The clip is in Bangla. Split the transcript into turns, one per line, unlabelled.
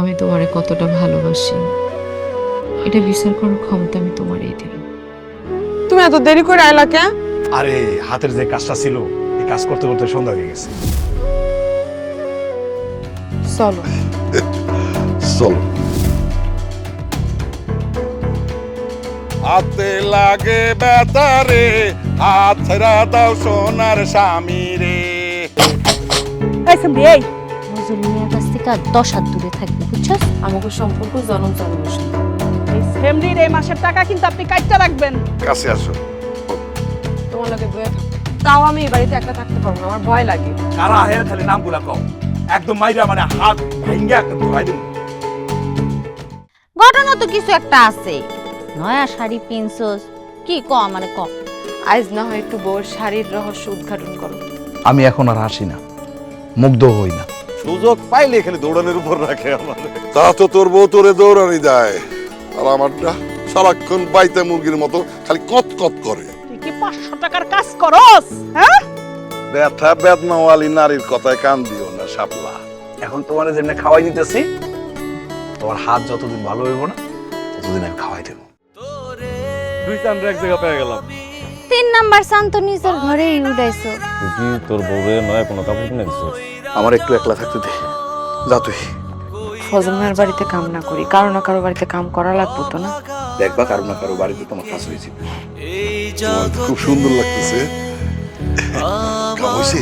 আমি তোমারে কতটা ভালোবাসি। এটা বিচার করার ক্ষমতা আমি তোমারই দিলাম
তুমি এত দেরি করে আইলা কে?
আরে হাতের যে কাজটা ছিল এই কাজ করতে করতে সন্ধ্যা হয়ে গেছে।
চলো।
চলো।
হাতে লাগে বেতারে হাত ছেড়া দাও সোনার স্বামী রে।
এই।
মিয়ার কাছ থেকে আর দশ হাত দূরে থাকবে বুঝছস?
আমাকে সম্পর্ক জনম জন্মের সাথে
এই এই মাসের টাকা কিন্তু আপনি রাখবেন।
কাছে আসো।
তোমার লগে বয়ে থাকো তাও আমি এই বাড়িতে একলা থাকতে পারব না আমার ভয় লাগে।
কারা হের খালি নামগুলা কম একদম মাইরা মানে হাত ভাঙ্গা ধরাই দিন
ঘটনা তো কিছু একটা আছে। নয়া শাড়ি পিনছস কি ক মানে ক
আজ না হয় একটু বউর শাড়ির রহস্য উদ্ঘাটন করো।
আমি এখন আর হাসি না মুগ্ধ হই না।
সুযোগ পাইলে খালি দৌড়ানোর উপর রাখে আমার।
তা তো তোর বউ তোরে দৌড়ানি দেয়। আর আমারটা সারাক্ষণ বাইতে মুরগির মতো খালি কত কত করে।
তুই কি পাঁচশো টাকার কাজ করস হ্যাঁ?
ব্যথা বেদনাওয়ালি নারীর কথায় কান দিও না শাপলা।
এখন তোমার যেমনি খাওয়াই দিতেছি তোমার হাত যতদিন ভালো হইব না ততদিন আমি খাওয়াই দেবো।
দুই চান্দ্র এক জায়গা পেয়ে গেলাম।
তিন নাম্বার শান্ত নিজের ঘরেই উড়াইছো।
তুই কি তোর বউরে নয় কোনো কাপড় কিনে দিছিস
আমার একটু একলা থাকতে দে। যা তুই।
ফজলমের বাড়িতে কাম না করি কারও না কারও বাড়িতে কাম করা লাগবো তো না?
দেখবা কারও না কারও বাড়িতে তোমার কাজ হয়েছে।
এই যা খুব সুন্দর লাগতেছে। কাম হইছে?